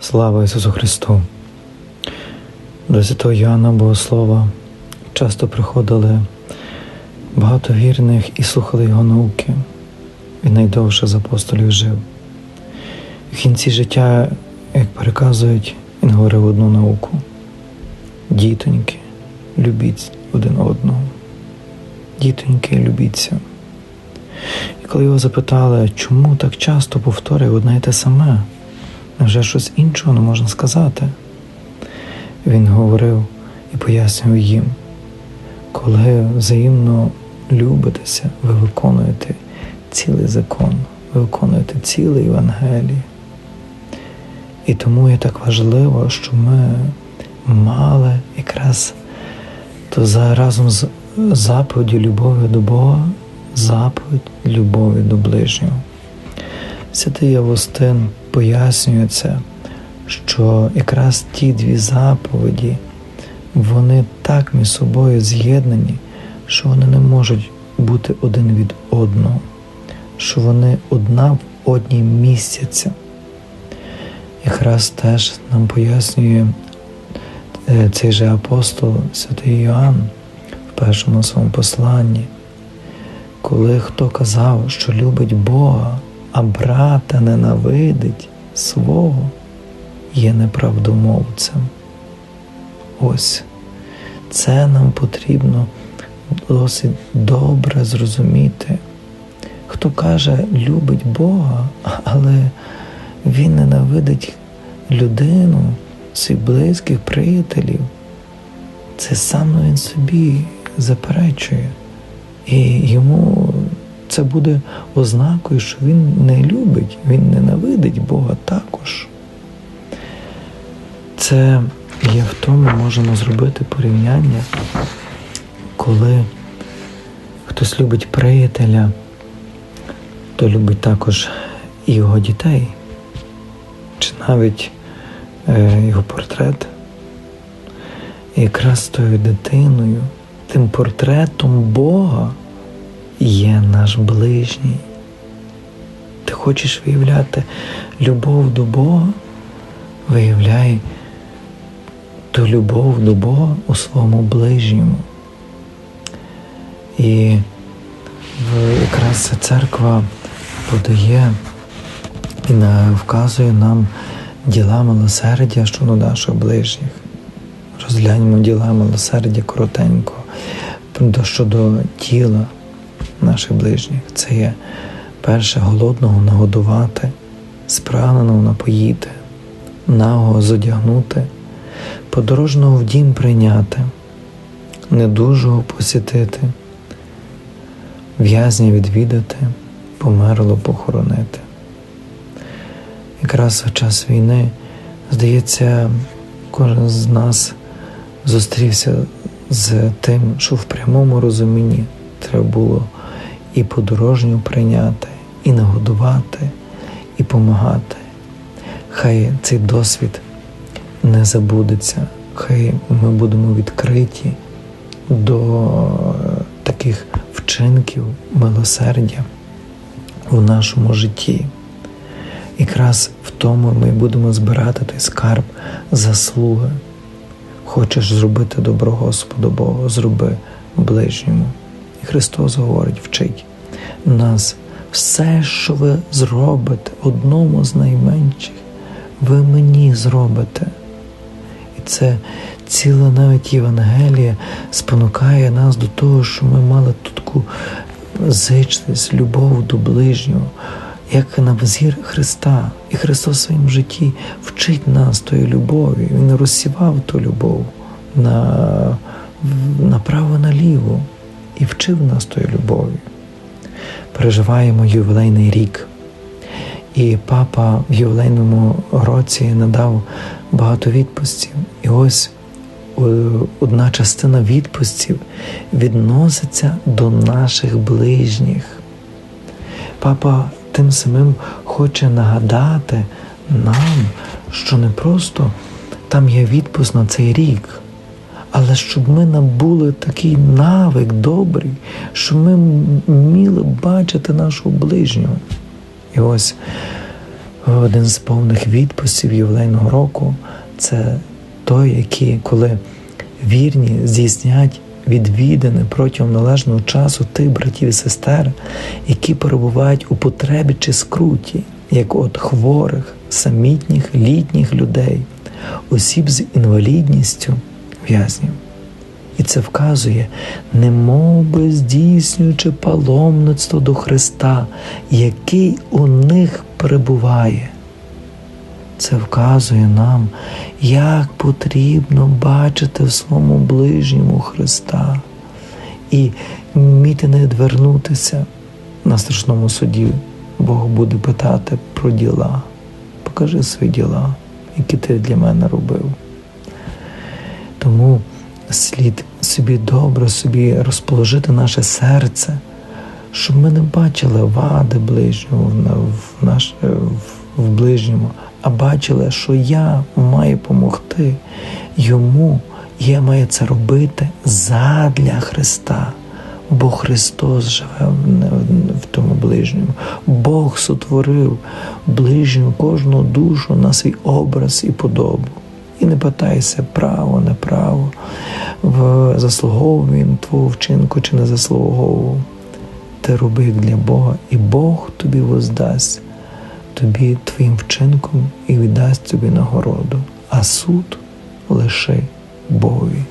Слава Ісусу Христу! До Святого Йоанна Богослова часто приходили багато вірних і слухали його науки. Він найдовше з апостолів жив. В кінці життя, як переказують, він говорив одну науку. Дітоньки, любіть один одного. Дітоньки, любіться. І коли його запитали, чому так часто повторює одне й те саме, невже щось іншого не можна сказати? Він говорив і пояснював їм, коли взаємно любитеся, ви виконуєте цілий закон, ви виконуєте ціле Євангеліє. І тому є так важливо, що ми мали якраз то за разом з заповіддю любові до Бога, заповідь любові до ближнього. Святий Августин пояснює це, що якраз ті дві заповіді, вони так між собою з'єднані, що вони не можуть бути один від одного, що вони одна в одній місяця. Якраз теж нам пояснює е, цей же апостол Святий Йоанн в першому своєму посланні, коли хто казав, що любить Бога, брата ненавидить свого, є неправдомовцем. Ось це нам потрібно досить добре зрозуміти. Хто каже, любить Бога, але він ненавидить людину, своїх близьких приятелів, це саме він собі заперечує. І йому це буде ознакою, що він не любить, він ненавидить Бога також. Це є в тому, можемо зробити порівняння, коли хтось любить приятеля, то любить також і його дітей, чи навіть е, його портрет. І якраз тою дитиною, тим портретом Бога є наш ближній. Ти хочеш виявляти любов до Бога, виявляй ту любов до Бога у своєму ближньому. І якраз ця церква подає і вказує нам діла милосердя щодо наших ближніх. Розгляньмо діла милосердя коротенько щодо тіла наших ближніх. Це є перше голодного нагодувати, спрагненого напоїти, нагого зодягнути, подорожного в дім прийняти, недужого посітити, в'язня відвідати, померло похоронити. Якраз в час війни, здається, кожен з нас зустрівся з тим, що в прямому розумінні треба було і подорожню прийняти, і нагодувати, і помагати. Хай цей досвід не забудеться, хай ми будемо відкриті до таких вчинків милосердя у нашому житті. Якраз в тому ми будемо збирати той скарб заслуги. Хочеш зробити добро Господу Богу, зроби ближньому. І Христос говорить, вчить нас все, що ви зробите одному з найменших, ви мені зробите. І це ціла навіть Євангелія спонукає нас до того, що ми мали таку зичність, любов до ближнього, як на взір Христа. І Христос в своєму житті вчить нас тої любові. Він розсівав ту любов на, направо наліво і вчив нас тої любові. Переживаємо ювілейний рік. І папа в ювілейному році надав багато відпустів. І ось одна частина відпустів відноситься до наших ближніх. Папа тим самим хоче нагадати нам, що не просто там є відпуск на цей рік, але щоб ми набули такий навик добрий, щоб ми вміли бачити нашого ближнього. І ось один з повних відпустів ювілейного року це той, який, коли вірні здійснять відвідини протягом належного часу тих братів і сестер, які перебувають у потребі чи скруті, як от хворих, самітніх літніх людей, осіб з інвалідністю в'язнів. І це вказує, немов би здійснюючи паломництво до Христа, який у них перебуває. Це вказує нам, як потрібно бачити в своєму ближньому Христа і вміти не відвернутися на страшному суді. Бог буде питати про діла. Покажи свої діла, які ти для мене робив. Тому слід собі добре собі розположити наше серце, щоб ми не бачили вади ближнього в, наш, в ближньому, а бачили, що я маю допомогти йому, я маю це робити задля Христа. Бо Христос живе в тому ближньому. Бог сотворив ближню кожну душу на свій образ і подобу. І не питайся право, неправо, заслуговував він твого вчинку чи не заслуговував. Ти роби для Бога, і Бог тобі воздасть тобі твоїм вчинком і віддасть тобі нагороду, а суд лиши Богові.